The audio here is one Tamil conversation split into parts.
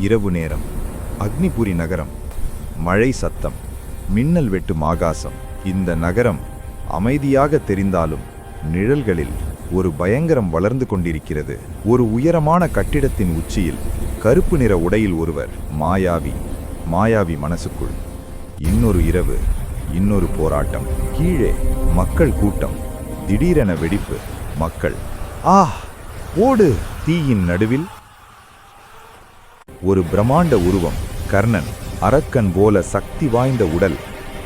இரவு நேரம். அக்னிபுரி நகரம். மழை சத்தம். மின்னல் வெட்டும் ஆகாசம். இந்த நகரம் அமைதியாக தெரிந்தாலும் நிழல்களில் ஒரு பயங்கரம் வளர்ந்து கொண்டிருக்கிறது. ஒரு உயரமான கட்டிடத்தின் உச்சியில் கருப்பு நிற உடையில் ஒருவர் மாயாவி மாயாவி மனசுக்குள். இன்னொரு இரவு இன்னொரு போராட்டம். கீழே மக்கள் கூட்டம். திடீரென வெடிப்பு. மக்கள் ஆ ஓடு தீயின் நடுவில் ஒரு பிரம்மாண்ட உருவம் கர்ணன் அரக்கன் போல சக்தி வாய்ந்த உடல்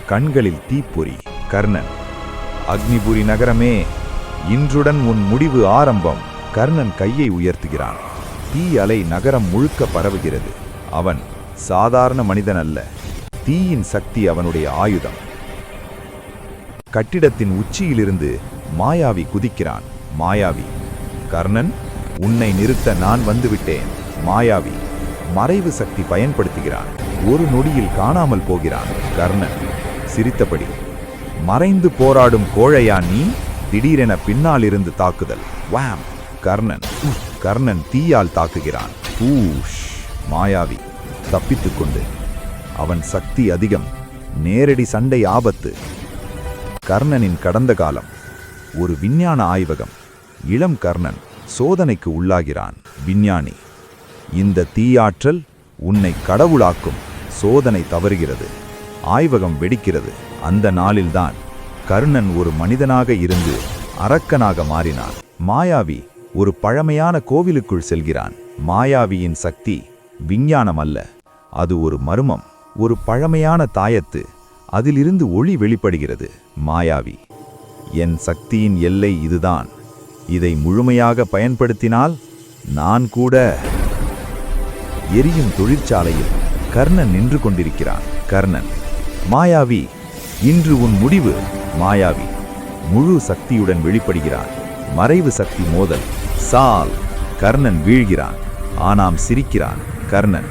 கண்களில் தீப்பொறி கர்ணன். அக்னிபுரி நகரமே இன்றுடன் உன் முடிவு ஆரம்பம் கர்ணன் கையை உயர்த்துகிறான். தீ அலை நகரம் முழுக்க பரவுகிறது. அவன் சாதாரண மனிதன் அல்ல. தீயின் சக்தி அவனுடைய ஆயுதம். கட்டிடத்தின் உச்சியிலிருந்து மாயாவி குதிக்கிறான். மாயாவி கர்ணன் உன்னை நிறுத்த நான் வந்துவிட்டேன். மாயாவி மறைவு சக்தி பயன்படுத்துகிறான். ஒரு நொடியில் காணாமல் போகிறான் கர்ணன். சிரித்தபடி மறைந்து போராடும் கோழையா நீ? திடீரென பின்னால் இருந்து தாக்குதல். வாம் கர்ணன். கர்ணன் தீயால் தாக்குகிறான். பூஷ் மாயாவி தப்பித்துக் கொண்டு. அவன் சக்தி அதிகம் நேரடி சண்டை ஆபத்து. கர்ணனின் கடந்த காலம் ஒரு விஞ்ஞான ஆய்வகம். இளம் கர்ணன் சோதனைக்கு உள்ளாகிறான். விஞ்ஞானி. இந்த தீயாற்றல் உன்னை கடவுளாக்கும். சோதனை தவறுகிறது. ஆய்வகம் வெடிக்கிறது. அந்த நாளில்தான் கர்ணன் ஒரு மனிதனாக இருந்து அரக்கனாக மாறினான். மாயாவி ஒரு பழமையான கோவிலுக்குள் செல்கிறான். மாயாவியின் சக்தி விஞ்ஞானம் அல்ல. அது ஒரு மர்மம். ஒரு பழமையான தாயத்து. அதிலிருந்து ஒளி வெளிப்படுகிறது. மாயாவி என் சக்தியின் எல்லை இதுதான். இதை முழுமையாக பயன்படுத்தினால் நான் கூட எரியும் தொழிற்சாலையில் கர்ணன் நின்று கொண்டிருக்கிறான். கர்ணன் மாயாவி இன்று உன் முடிவு. மாயாவி முழு சக்தியுடன் வெளிப்படுகிறான். மறைவு சக்தி மோதல். சால் கர்ணன் வீழ்கிறான். ஆனாம் சிரிக்கிறான். கர்ணன்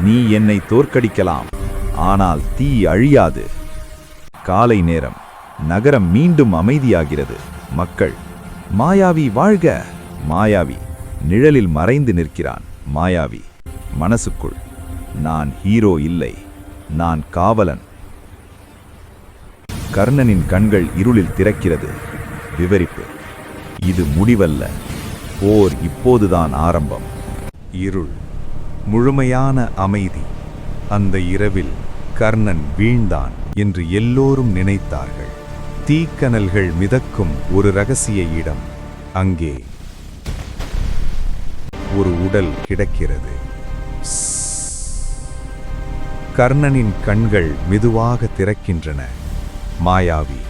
நீ என்னை தோற்கடிக்கலாம். ஆனால் தீ அழியாது. காலை நேரம். நகரம் மீண்டும் அமைதியாகிறது. மக்கள் மாயாவி வாழ்க. மாயாவி நிழலில் மறைந்து நிற்கிறான். மாயாவி மனசுக்குள் நான் ஹீரோ இல்லை நான் காவலன். கர்ணனின் கண்கள் இருளில் திறக்கிறது. விவரிப்பு இது முடிவல்ல போர் இப்போதுதான் ஆரம்பம். இருள் முழுமையான அமைதி அந்த இரவில் கர்ணன் வீழ்ந்தான் என்று எல்லோரும் நினைத்தார்கள். தீக்கனல்கள் மிதக்கும் ஒரு ரகசிய இடம் அங்கே ஒரு உடல் கிடக்கிறது. கர்ணனின் கண்கள் மெதுவாக திறக்கின்றன. மாயாவி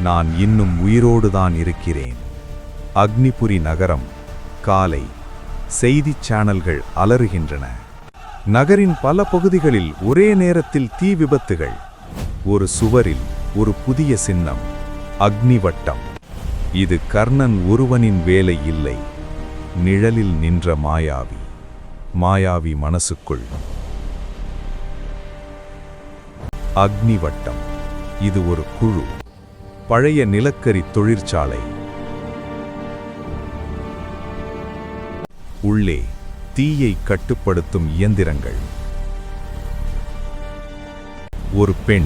நான் இன்னும் உயிரோடுதான் இருக்கிறேன். அக்னிபுரி நகரம் காலை செய்திச் சேனல்கள் அலறுகின்றன. நகரின் பல பகுதிகளில் ஒரே நேரத்தில் தீ விபத்துகள். ஒரு சுவரில் ஒரு புதிய சின்னம் அக்னிவட்டம். இது கர்ணன் ஒருவனின் வேலை இல்லை. நிழலில் நின்ற மாயாவி மாயாவி மனசுக்குள் அக்னிவட்டம். இது ஒரு குழு. பழைய நிலக்கரி தொழிற்சாலை. உள்ளே தீயை கட்டுப்படுத்தும் இயந்திரங்கள். ஒரு பெண்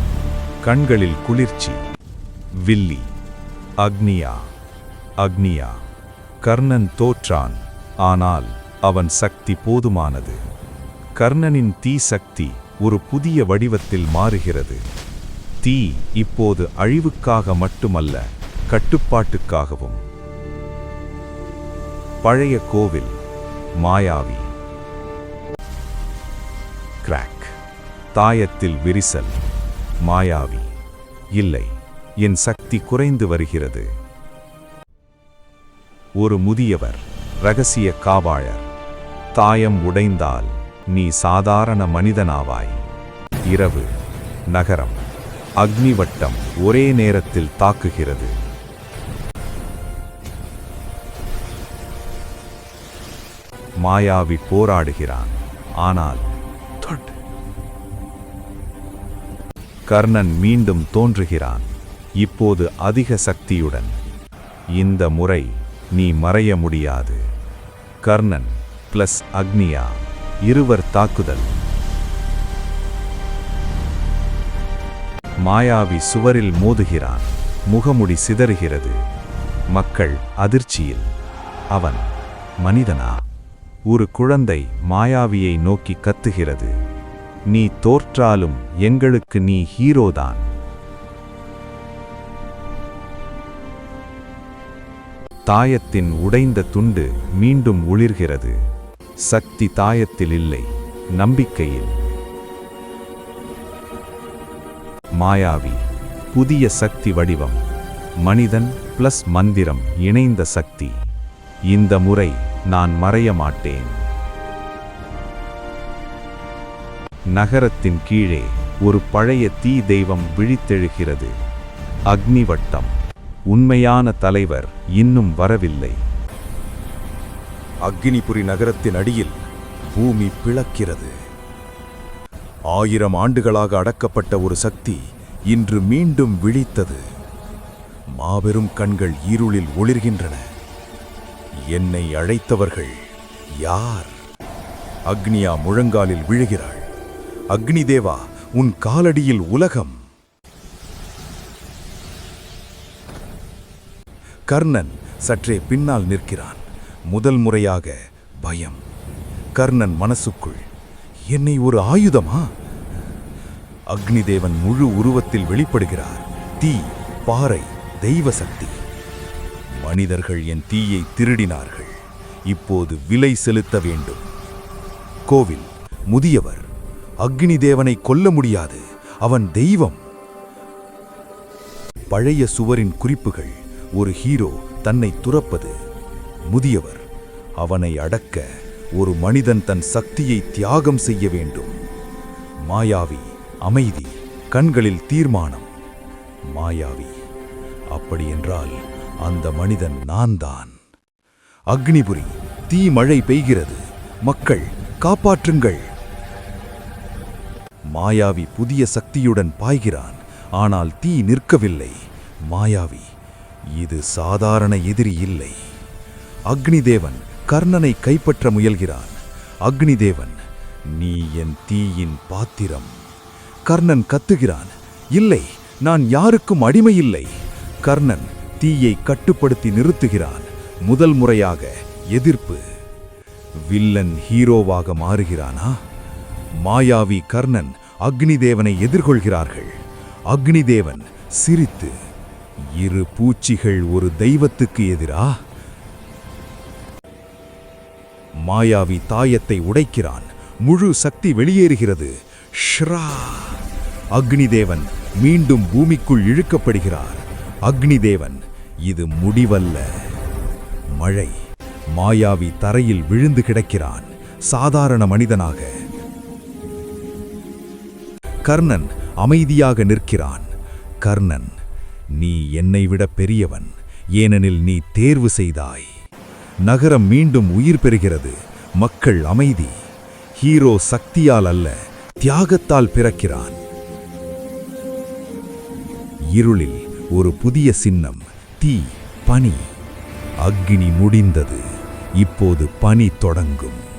கண்களில் குளிர்ச்சி. வில்லி. அக்னியா. அக்னியா. கர்ணன் தோற்றான். ஆனால் அவன் சக்தி போதுமானது. கர்ணனின் தீ சக்தி ஒரு புதிய வடிவத்தில் மாறுகிறது. தீ இப்போது அழிவுக்காக மட்டுமல்ல கட்டுப்பாட்டுக்காகவும். பழைய கோவில் மாயாவி. கிராக் தாயத்தில் விரிசல் மாயாவி. இல்லை என் சக்தி குறைந்து வருகிறது. ஒரு முதியவர் ரகசிய காவாளர். தாயம் உடைந்தால் நீ சாதாரண மனிதனாவாய். இரவு நகரம் அக்னிவட்டம் ஒரே நேரத்தில் தாக்குகிறது. மாயாவி போராடுகிறான் ஆனால் கர்ணன் மீண்டும் தோன்றுகிறான் இப்போது அதிக சக்தியுடன். இந்த முறை நீ மறைய முடியாது. கர்ணன் பிளஸ் அக்னியா? இருவர் தாக்குதல். மாயாவி சுவரில் மோதுகிறான். முகமுடி சிதறுகிறது. மக்கள் அதிர்ச்சியில். அவன் மனிதனா ஒரு குழந்தை மாயாவியை நோக்கி கத்துகிறது. நீ தோற்றாலும் எங்களுக்கு நீ ஹீரோதான் தாயத்தின் உடைந்த துண்டு மீண்டும் ஒளிர்கிறது. சக்தி தாயத்தில் இல்லை நம்பிக்கையில். மாயாவி புதிய சக்தி வடிவம் மனிதன் பிளஸ் மந்திரம் இணைந்த சக்தி. இந்த முறை நான் மறைய மாட்டேன். நகரத்தின் கீழே ஒரு பழைய தீ தெய்வம் விழித்தெழுகிறது. அக்னிவட்டம். உண்மையான தலைவர் இன்னும் வரவில்லை. அக்னிபுரி நகரத்தின் அடியில் பூமி பிளக்கிறது. ஆயிரம் ஆண்டுகளாக அடக்கப்பட்ட ஒரு சக்தி இன்று மீண்டும் விழித்தது. மாபெரும் கண்கள் இருளில் ஒளிர்கின்றன. என்னை அழைத்தவர்கள் யார்? அக்னியா முழங்காலில் விழுகிறாள். அக்னி தேவா உன் காலடியில் உலகம். கர்ணன் சற்றே பின்னால் நிற்கிறான். முதல் முறையாக பயம். கர்ணன் மனசுக்குள் என்னை ஒரு ஆயுதமா? அக்னிதேவன் முழு உருவத்தில் வெளிப்படுகிறார். தீ பாறை தெய்வ சக்தி மனிதர்கள் என் தீயை திருடினார்கள். இப்போது விலை செலுத்த வேண்டும். கோவில் முதியவர். அக்னி தேவனை கொல்ல முடியாது. அவன் தெய்வம். பழைய சுவரின் குறிப்புகள். ஒரு ஹீரோ தன்னை துறப்பது. முதியவர். அவனை அடக்க ஒரு மனிதன் தன் சக்தியை தியாகம் செய்ய வேண்டும். மாயாவி அமைதி கண்களில் தீர்மானம். மாயாவி அப்படியென்றால் அந்த மனிதன் நான்தான். அக்னிபுரி தீ மழை பெய்கிறது. மக்கள் காப்பாற்றுங்கள். மாயாவி புதிய சக்தியுடன் பாய்கிறான். ஆனால் தீ நிற்கவில்லை. மாயாவி இது சாதாரண எதிரி இல்லை. அக்னிதேவன் கர்ணனை கைப்பற்ற முயல்கிறான். அக்னிதேவன் நீ என் தீயின் பாத்திரம். கர்ணன் கத்துகிறான் இல்லை நான் யாருக்கும் அடிமை இல்லை கர்ணன் தீயை கட்டுப்படுத்தி நிறுத்துகிறான் முதல் முறையாக எதிர்ப்பு. வில்லன் ஹீரோவாக மாறுகிறானா? மாயாவி கர்ணன் அக்னிதேவனை எதிர்கொள்கிறார்கள். அக்னிதேவன் சிரித்து இரு பூச்சிகள் ஒரு தெய்வத்துக்கு எதிரா? மாயாவி தாயத்தை உடைக்கிறான். முழு சக்தி வெளியேறுகிறது. ஷ்ரா! அக்னிதேவன் மீண்டும் பூமிக்குள் இழுக்கப்படுகிறார். அக்னிதேவன் இது முடிவல்ல. மழை மாயாவி தரையில் விழுந்து கிடக்கிறான். சாதாரண மனிதனாக. கர்ணன் அமைதியாக நிற்கிறான். கர்ணன் நீ என்னை விட பெரியவன். ஏனெனில் நீ தேர்வு செய்தாய். நகரம் மீண்டும் உயிர் பெறுகிறது. மக்கள் அமைதி. ஹீரோ சக்தியால் அல்ல தியாகத்தால் பிறக்கிறான். இருளில் ஒரு புதிய சின்னம் தீ பனி. அக்னி முடிந்தது. இப்போது பனி தொடங்கும்.